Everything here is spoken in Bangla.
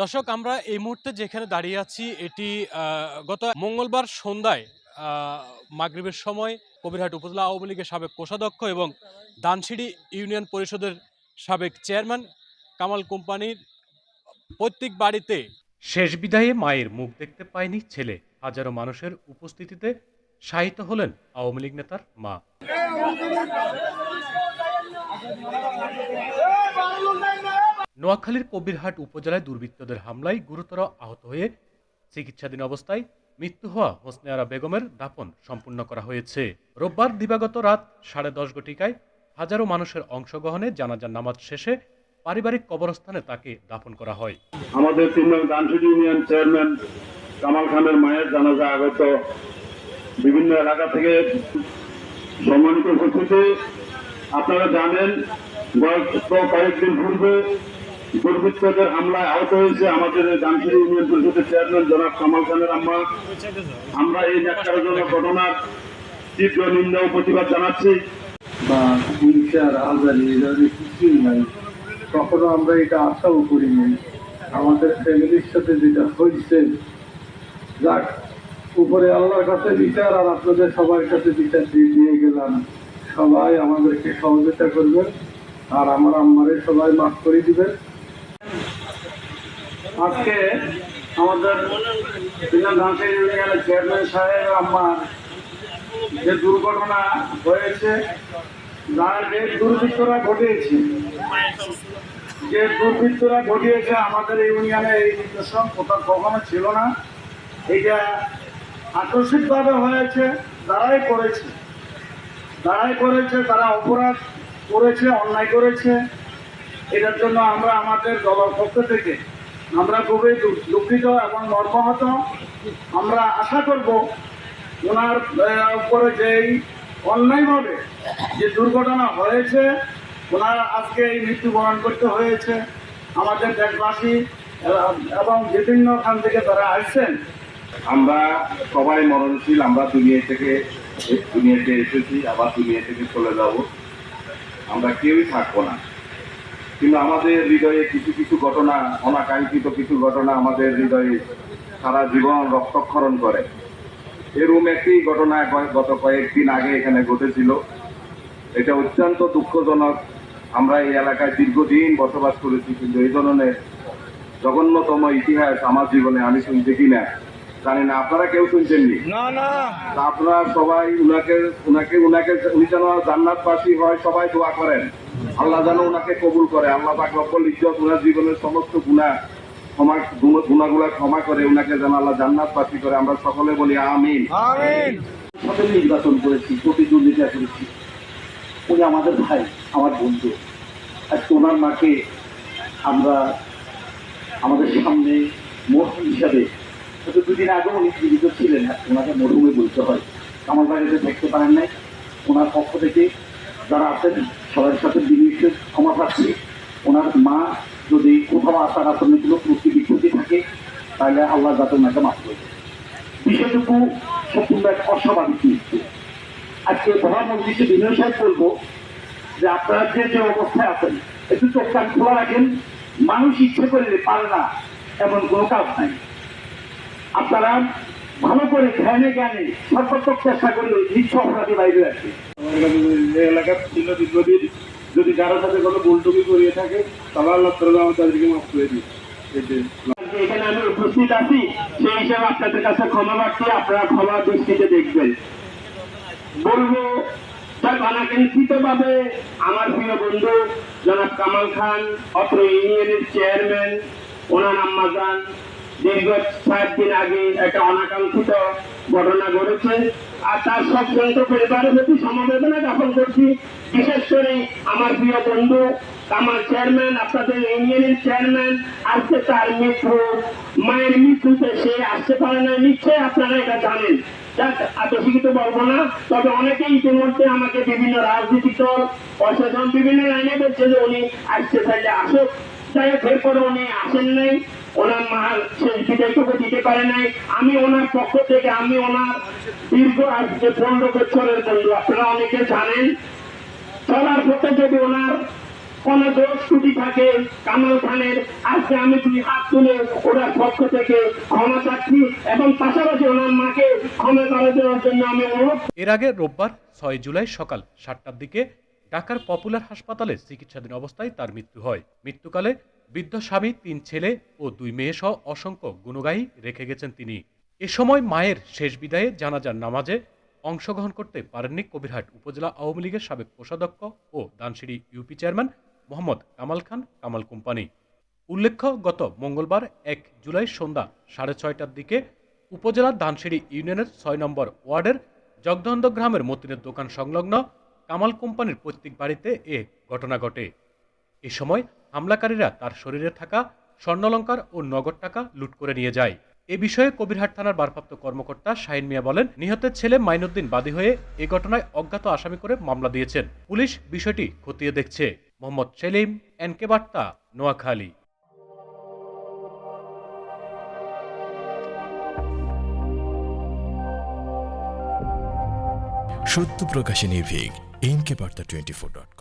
দর্শক, আমরা এই মুহূর্তে যেখানে দাঁড়িয়ে আছি, এটি গত মঙ্গলবার সন্ধ্যায় মাগরিবের সময় কবিরহাট উপজেলা আওয়ামী লীগের সাবেক কোষাধ্যক্ষ এবং দানসিঁড়ি ইউনিয়ন পরিষদের সাবেক চেয়ারম্যান কামাল কোম্পানির প্রত্যেক বাড়িতে শেষ বিদায়ে মায়ের মুখ দেখতে পায়নি ছেলে। হাজারো মানুষের উপস্থিতিতে শায়িত হলেন আওয়ামী লীগ নেতার মা। নোয়াখালীর কবিরহাট উপজেলায় দুর্বৃত্তদের হামলায় গুরুতর আহত হয়ে চিকিৎসাধীন অবস্থায় মৃত্যু হওয়া হোসনে আরা বেগমের দাপন সম্পূর্ণ করা হয়েছে। রোববার দিবাগত রাত সাড়ে দশ ঘটিকায় হাজারো মানুষের অংশগ্রহণে জানাজার নামাজ শেষে পারিবারিক কবরস্থানে তাকে দাফন করা হয়। আমাদের ইউনিয়ন চেয়ারম্যান কামাল খানের মায়ের জানাজা আগত বিভিন্ন এলাকা থেকে সম্মানিত উপস্থিতি আপনারা জানেন কয়েকদিন পূর্বে দুর্বৃত্তদের হামলায় আহত হয়েছে আমাদের দানসুজি ইউনিয়ন পরিষদের চেয়ারম্যান জনাব কামাল খানের আম্মা। আমরা এই ন্যাক্কারজনক ঘটনার তীব্র নিন্দা ও প্রতিবাদ জানাচ্ছি। বা হিংসা রাজধানী এই ধরনের নাই। কখনো আমরা এটা আশাও করিনি। আমাদের ফ্যামিলির সাথে যেটা হয়েছে, যাক, উপরে আল্লাহর কাছে বিচার আর আপনাদের সবার কাছে বিচার দিয়ে দিয়ে গেলাম। সবাই আমাদেরকে সহযোগিতা করবেন আর আমার আম্মারে সবাই মাফ করে দিবেন আজকে আমাদের ধানসের ইউনিয়নের চেয়ারম্যান সাহেব আমার যে দুর্ঘটনা হয়েছে, যারা যে দুর্বৃত্তরা ঘটিয়েছে, যে দুর্বৃত্তরা ঘটিয়েছে আমাদের ইউনিয়নে এই নির্দেশন কোথাও কখনো ছিল না। এটা আকস্মিকভাবে হয়েছে তারাই করেছে। তারাই করেছে, তারা অপরাধ করেছে, অন্যায় করেছে। এটার জন্য আমরা আমাদের দলের পক্ষ থেকে আমরা খুবই দুঃখিত এবং মর্মাহত। আমরা আশা করব ওনার উপরে যেই অন্যায়ভাবে যে দুর্ঘটনা হয়েছে, ওনার আজকে এই মৃত্যুবরণ করতে হয়েছে। আমাদের দেশবাসী এবং বিভিন্ন খান থেকে তারা আসছেন, আমরা সবাই মরণশীল, আমরা দুনিয়া থেকে দুনিয়াতে এসেছি, আবার দুনিয়া থেকে চলে যাব। আমরা কেউই থাকব না। কিন্তু আমাদের হৃদয়ে কিছু কিছু ঘটনা, অনাকাঙ্ক্ষিত কিছু ঘটনা আমাদের হৃদয়ে সারা জীবন রক্তক্ষরণ করে। এরকম একটি ঘটনা গত কয়েকদিন আগে এখানে ঘটেছিল। এটা অত্যন্ত দুঃখজনক। আমরা এই এলাকায় দীর্ঘদিন বসবাস করেছি, কিন্তু এই ধরনের জঘন্যতম ইতিহাস আমার জীবনে আমি শুনতে কিনা জানি না আপনারা কেউ শুনছেননি? না না। আপনারা সবাই উনাকে উনাকে উনাকে উনি যেন জান্নাতবাসী হয় সবাই দোয়া করেন। আল্লাহ যেন উনাকে কবুল করে আল্লাহ পাক রব্বুল ইজ্জত উনার জীবনের সমস্ত গুণা ক্ষমা গুণ- গুণাগুলা ক্ষমা করে উনাকে যেন আল্লাহ জান্নাতবাসী করে। আমরা সকলে বলি আমিন। আমিন। সাথে নির্বাচন করেছি প্রতিদ্বন্দ্বিতা করেছি। উনি আমাদের ভাই আমার বন্ধু। আজকে ওনার মাকে আমরা আমাদের সামনে মরহুম হিসাবে হয়তো দুদিন আগে উনি জীবিত ছিলেন ওনাকে মরহুমে বলতে হয়। আমার বাড়িতে দেখতে পারেন নাই। ওনার পক্ষ থেকে যারা আছেন সবার সাথে বিনিয়োগ ক্ষমা পাচ্ছি ওনার মা যদি কোথাও আসার আসলে কোনো ত্রুটি বিচ্ছুতি থাকে, তাহলে আল্লাহ যাতে ওনাকে মাফ করে দেয়। বিষয়টুকু সম্পূর্ণ এক অস্বাভাবিক মৃত্যু আজকে প্রধান মন্ত্রীকে বিনয় সাহেব বলব যে আপনারা যে যে অবস্থায় আছেন, একটু চোখ কান খোলা রাখেন। মানুষ ইচ্ছে করলে পারে না, এমন কোনো কাজ নাই। আপনারা ভালো করে ধ্যানে জ্ঞানে সর্বাত্মক চেষ্টা করলে নিঃস্ব অপরাধী বাইরে আছে এলাকার ছিল দীর্ঘদিন যদি কারোর সাথে কোনো ভুলটুকি করিয়ে থাকে তাহলে আল্লাহ আমার তাদেরকে মাফ করে দিই এখানে আমি উপস্থিত আছি সেই হিসাবে আপনাদের কাছে ক্ষমা প্রার্থী আপনারা ক্ষমা দৃষ্টিতে দেখবেন। বলব তার অনাকাঙ্ক্ষিত ভাবে আমার প্রিয় বন্ধু জনাব কামাল খান অত্র ইউনিয়নের চেয়ারম্যান ওনার আম্মাজান দীর্ঘ সাত দিন আগে একটা অনাকাঙ্ক্ষিত ঘটনা ঘটেছে। আর তার সবযন্ত্র পরিবারের প্রতি সমবেদনা জ্ঞাপন করছি। বিশেষ করে আমার প্রিয় বন্ধু, আমার চেয়ারম্যান আপনাদের ইউনিয়নের চেয়ারম্যান আজকে তার মৃত্যু, মায়ের মৃত্যুতে সে আসতে পারে না নিশ্চয়ই আপনারা এটা জানেন। বেশি কিছু বলব না। তবে অনেকেই ইতিমধ্যে আমাকে বিভিন্ন রাজনৈতিক দল প্রশাসন বিভিন্ন লাইনে বলছে যে উনি আসতে চাইলে আসুক। হোক এরপরে উনি আসেন নাই। ওনার মা বিদায়টুকু দিতে পারে নাই। আমি ওনার পক্ষ থেকে, আমি ওনার দীর্ঘ আজকে পনেরো বছরের বন্ধু, আপনারা অনেকে জানেন, চলার পথে যদি ওনার কোন দোষ ত্রুটি থাকে কামাল খানের, আজকে আমি দুই হাত তুলে ওনার পক্ষ থেকে ক্ষমা চাচ্ছি এবং পাশাপাশি ওনার মাকে ক্ষমা করে দেওয়ার জন্য আমি অনুরোধ এর আগে রোববার ছয় জুলাই সকাল সাতটার দিকে ঢাকার পপুলার হাসপাতালে চিকিৎসাধীন অবস্থায় তার মৃত্যু হয়। মৃত্যুকালে বৃদ্ধ স্বামী, তিন ছেলে ও দুই মেয়ে সহ অসংখ্য গুণগায়ী রেখে গেছেন তিনি। এ সময় মায়ের শেষ বিদায়ে জানাজার নামাজে অংশগ্রহণ করতে পারেননি কবিরহাট উপজেলা আওয়ামী লীগের সাবেক কোষাধ্যক্ষ ও Dansiri UP chairman Mohammad Kamal Khan Kamal company. উল্লেখ্য, গত মঙ্গলবার এক জুলাই সন্ধ্যা সাড়ে ছয়টার দিকে উপজেলার ধানসিঁড়ি ইউনিয়নের ছয় নম্বর ওয়ার্ডের জগদন্দ গ্রামের মতিনের দোকান সংলগ্ন কামাল কোম্পানির পৈতৃক বাড়িতে এ ঘটনা ঘটে। এ সময় হামলাকারীরা তার শরীরে থাকা স্বর্ণলঙ্কার ও নগদ টাকা লুট করে নিয়ে যায়। এ বিষয়ে কবিরহাট থানার ভারপ্রাপ্ত কর্মকর্তা শাহিন মিয়া বলেন, নিহতের ছেলে মাইনুদ্দিন বাদী হয়ে এ ঘটনায় অজ্ঞাত আসামি করে মামলা দিয়েছেন। পুলিশ বিষয়টি খতিয়ে দেখছে। মোহাম্মদ সেলিম, এনকে বার্তা, নোয়াখালী। সত্য প্রকাশে নির্ভীক NK Barta twenty four dot